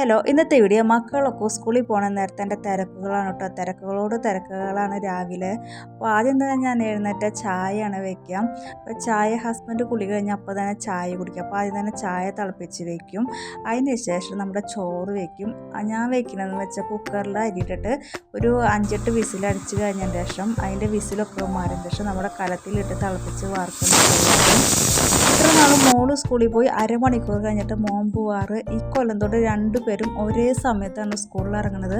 Hello ഇന്നത്തെ video മക്കളൊക്കെ സ്കൂളിൽ പോകണ നേരത്തെ എന്റെ തിരക്കുകളാണ് കേട്ടോ. തിരക്കുകളോട് തിരക്കുകളാണ് രാവിലെ. അപ്പോൾ ആദ്യം തന്നെ ഞാൻ എഴുന്നേറ്റ ചായയാണ് വയ്ക്കുക അപ്പോൾ ചായ ഹസ്ബൻഡ് കുളി കഴിഞ്ഞാൽ അപ്പോൾ തന്നെ ചായ കുടിക്കും അപ്പോൾ ആദ്യം തന്നെ ചായ തിളപ്പിച്ച് വയ്ക്കും അതിന് ശേഷം നമ്മുടെ ചോറ് വയ്ക്കും ഞാൻ വയ്ക്കുന്നതെന്ന് വെച്ചാൽ കുക്കറിൽ അരിയിട്ടിട്ട് ഒരു അഞ്ചെട്ട് വിസിൽ അടിച്ച് കഴിഞ്ഞതിന് ശേഷം അതിന്റെ വിസിലൊക്കെ മാറിയതിന് ശേഷം നമ്മുടെ കലത്തിലിട്ട് തിളപ്പിച്ച് വാർക്കുന്ന ഇത്ര നാളും മോൾ സ്കൂളിൽ പോയി അരമണിക്കൂർ കഴിഞ്ഞിട്ട് മോൻ പോവാറ്. ഈ കൊല്ലം തൊട്ട് രണ്ടുപേരും ഒരേ സമയത്താണ് സ്കൂളിൽ ഇറങ്ങുന്നത്.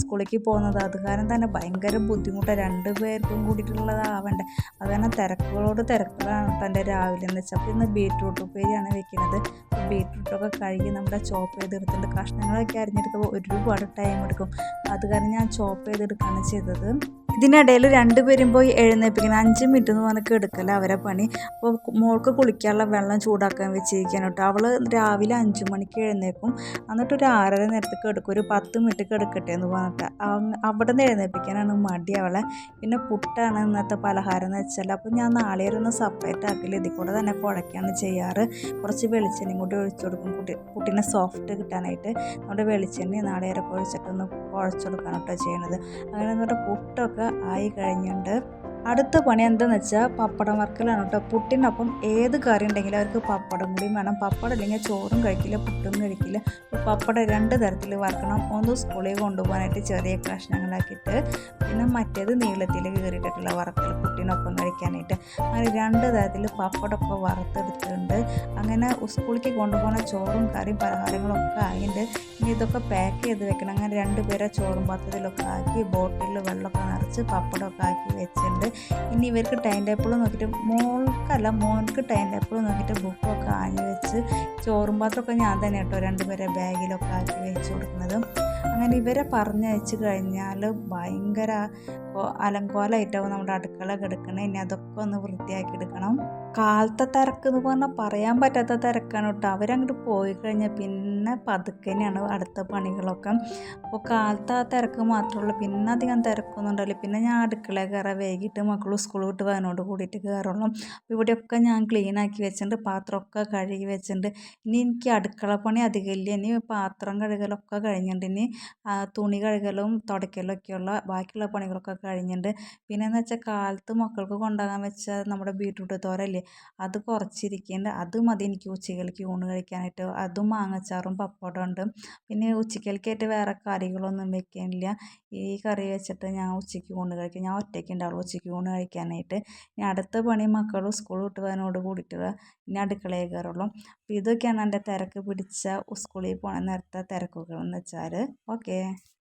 സ്കൂളിലേക്ക് പോകുന്നത് അത് കാരണം തന്നെ ഭയങ്കര ബുദ്ധിമുട്ടാണ്. രണ്ട് പേർക്കും കൂടിയിട്ടുള്ളതാവണ്ടേ അത് കാരണം തിരക്കുകളോട് തിരക്കുകളാണ് എന്റെ രാവിലെ എന്ന് വെച്ചാൽ. ഇന്ന് ബീട്രൂട്ട് ഉപ്പേരിയാണ് വെക്കുന്നത്. ബീട്രൂട്ടൊക്കെ കഴുകി നമ്മുടെ ചോപ്പ് ചെയ്തെടുത്തിട്ട് കഷ്ണങ്ങളൊക്കെ അരിഞ്ഞെടുക്കുമ്പോൾ ഒരുപാട് ടൈം എടുക്കും അത് കാരണം ഞാൻ ചോപ്പ് ചെയ്തെടുക്കുകയാണ് ചെയ്തത്. ഇതിനിടയിൽ രണ്ടുപേരും പോയി എഴുന്നേൽപ്പിക്കണം. അഞ്ച് മിനിറ്റ് എന്ന് പറഞ്ഞാൽ എടുക്കല അവരെ പണി. അപ്പോൾ മോൾക്ക് കുളിക്കാനുള്ള വെള്ളം ചൂടാക്കാൻ വെച്ചിരിക്കാൻ കേട്ടോ. അവൾ രാവിലെ അഞ്ച് മണിക്ക് എഴുന്നേൽക്കും. എന്നിട്ട് ഒരു ആറര നേരത്തേക്ക് എടുക്കും ഒരു പത്ത് മിനിറ്റ് എടുക്കട്ടെ എന്ന് പറഞ്ഞിട്ട്. അവിടെ നിന്ന് എഴുന്നേൽപ്പിക്കാനാണ് മടി അവളെ. പിന്നെ പുട്ടാണ് ഇന്നത്തെ പലഹാരം എന്ന് വെച്ചാൽ അപ്പോൾ ഞാൻ നാളെ ഒന്ന് സെപ്പറേറ്റ് ആക്കില്ല ഇതിൽ കൂടെ തന്നെ കുഴയ്ക്കാണ് ചെയ്യാറ്. കുറച്ച് വെളിച്ചെണ്ണയും കൂടി ഒഴിച്ചു കൊടുക്കും കുട്ടി കുട്ടീനെ സോഫ്റ്റ് കിട്ടാനായിട്ട്. നമ്മുടെ വെളിച്ചെണ്ണ വരെ ഒഴിച്ചിട്ടൊന്ന് കുഴച്ചു കൊടുക്കാനോട്ടോ ചെയ്യണത്. അങ്ങനെ എന്നിട്ട് പുട്ടൊക്കെ ആയി കഴിഞ്ഞിട്ടുണ്ട്. അടുത്ത പണി എന്താണെന്ന് വെച്ചാൽ പപ്പടം വർക്കലാണ് കേട്ടോ പുട്ടിനൊപ്പം ഏത് കറി ഉണ്ടെങ്കിലും അവർക്ക് പപ്പടം കൂടിയും വേണം. പപ്പടം ഇല്ലെങ്കിൽ ചോറും കഴിക്കില്ല പുട്ടും കഴിക്കില്ല. പപ്പടം രണ്ട് തരത്തിൽ വറക്കണം. ഒന്ന് സ്കൂളിൽ കൊണ്ടുപോകാനായിട്ട് ചെറിയ കഷ്ണങ്ങളാക്കിയിട്ട് പിന്നെ മറ്റേത് നീളത്തിൽ കയറിയിട്ടുള്ള വറക്കൽ പുട്ടിനൊപ്പം കഴിക്കാനായിട്ട്. അങ്ങനെ രണ്ട് തരത്തിൽ പപ്പടമൊക്കെ വറുത്തെടുത്തിട്ടുണ്ട്. അങ്ങനെ സ്കൂളിലേക്ക് കൊണ്ടുപോകുന്ന ചോറും കറിയും പലഹാരങ്ങളും ഒക്കെ ആയിട്ടുണ്ട് ഇനി ഇതൊക്കെ പാക്ക് ചെയ്ത് വെക്കണം. അങ്ങനെ രണ്ട് പേരെ ചോറും പാത്രത്തിലൊക്കെ ആക്കി ബോട്ടിലിൽ വെള്ളമൊക്കെ നിറച്ച് പപ്പടമൊക്കെ ആക്കി വെച്ചിട്ടുണ്ട്. ഇനി ഇവർക്ക് ടൈം ടേബിൾ നോക്കിയിട്ട് മോൾക്കല്ല മോൾക്ക് ടൈം ടേബിൾ നോക്കിയിട്ട് ബുക്കൊക്കെ ആഞ്ഞ് വെച്ച് ചോറും പാത്രമൊക്കെ ഞാൻ തന്നെ കേട്ടോ രണ്ടുപേരെ ബാഗിലൊക്കെ ആക്കി വെച്ച് കൊടുക്കുന്നത്. അങ്ങനെ ഇവരെ പറഞ്ഞയച്ച് കഴിഞ്ഞാൽ ഭയങ്കര അലങ്കോലമായിട്ടാവും നമ്മുടെ അടുക്കള കിടക്കണേ ഇനി അതൊക്കെ ഒന്ന് വൃത്തിയാക്കി എടുക്കണം. കാലത്തെ തിരക്ക് എന്ന് പറഞ്ഞാൽ പറയാൻ പറ്റാത്ത തിരക്കാണ് കേട്ടോ. അവരങ്ങോട്ട് പോയി കഴിഞ്ഞാൽ പിന്നെ പതുക്കനെയാണ് അടുത്ത പണികളൊക്കെ. അപ്പോൾ കാലത്തെ ആ തിരക്ക് മാത്രമേ പിന്നെ അധികം തിരക്കൊന്നും ഉണ്ടാവില്ല. പിന്നെ ഞാൻ അടുക്കള കയറാൻ വൈകിട്ട് മക്കൾ സ്കൂൾ വിട്ട് വന്നോട് കൂടിയിട്ട് കയറുള്ളൂ. അപ്പോൾ ഇവിടെയൊക്കെ ഞാൻ ക്ലീൻ ആക്കി വെച്ചിട്ടുണ്ട് പാത്രമൊക്കെ കഴുകി വെച്ചിട്ടുണ്ട്. ഇനി എനിക്ക് അടുക്കള പണി അധികം ഇല്ല. ഇനി പാത്രം കഴുകലൊക്കെ കഴിഞ്ഞിട്ടുണ്ട്. ഇനി തുണി കഴുകലും തുടയ്ക്കലും ഒക്കെയുള്ള ബാക്കിയുള്ള പണികളൊക്കെ കഴിഞ്ഞിട്ടുണ്ട്. പിന്നെ എന്ന് വെച്ചാൽ കാലത്ത് മക്കൾക്ക് കൊണ്ടുപോകാൻ വെച്ച നമ്മുടെ ബീട്രൂട്ട് തോരല്ലേ അത് കുറച്ചിരിക്കുന്നുണ്ട് അത് മതി എനിക്ക് ഉച്ചക്കലേക്ക് ഊണ് കഴിക്കാനായിട്ട്. അതും മാങ്ങച്ചാറും പപ്പടം ഉണ്ട്. പിന്നെ ഉച്ചക്കലേക്കായിട്ട് വേറെ കറികളൊന്നും വെക്കാനില്ല ഈ കറി വെച്ചിട്ട് ഞാൻ ഉച്ചയ്ക്ക് ഊണ് കഴിക്കും. ഞാൻ ഒറ്റയ്ക്ക് ഉണ്ടാവുള്ളൂ ഉച്ചയ്ക്ക് ഊണ് കഴിക്കാനായിട്ട്. ഇനി അടുത്ത പണി മക്കൾ സ്കൂൾ വിട്ട് വരുന്നതോട് കൂടിയിട്ട് ഇനി അടുക്കളയിൽ കയറുള്ളൂ. അപ്പോൾ ഇതൊക്കെയാണ് എന്റെ തിരക്ക് പിടിച്ച സ്കൂളിൽ പോകണ നേരത്തെ തിരക്കുകൾ എന്ന് വെച്ചാൽ 我给。